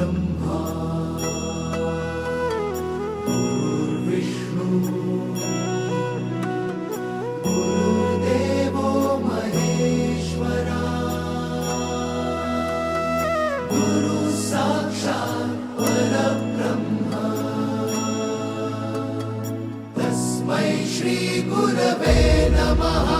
्रह्माविष्णुरुदेवो महेश्वरा गुरुः साक्षात् तस्मै श्रीगुरवे नमः।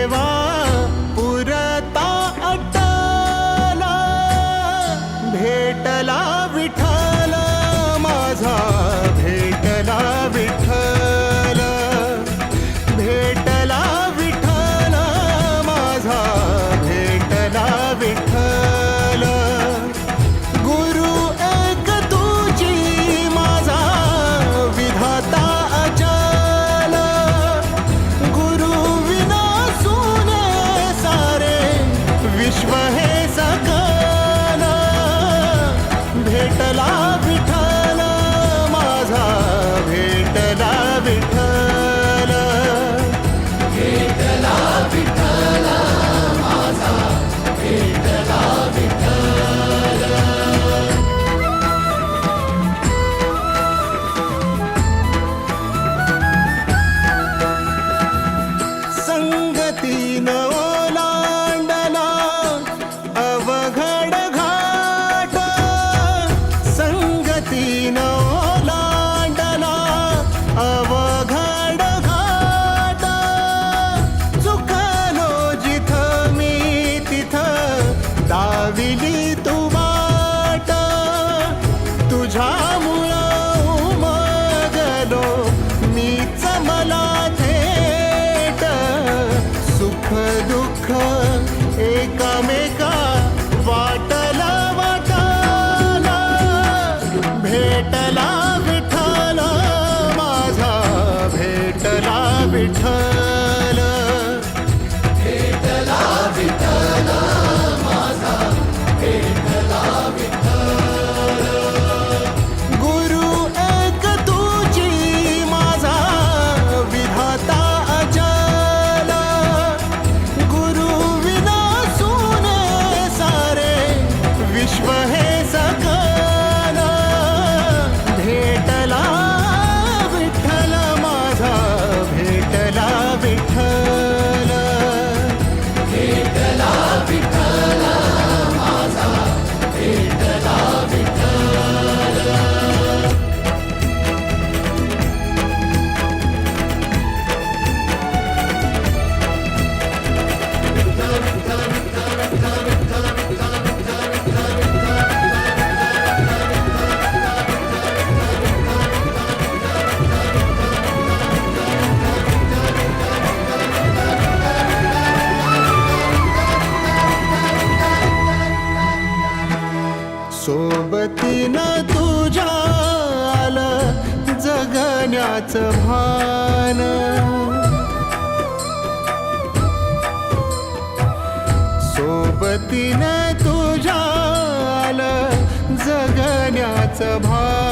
सुख दुःख एकामेका वाटला वाटाला भेटला विठ्ठल माझा भेटला विठ्ठल. सोबतीनं तुझ्या आलं जगण्याचं भान. सोबतीनं तुझ्या आलं जगण्याचं भान.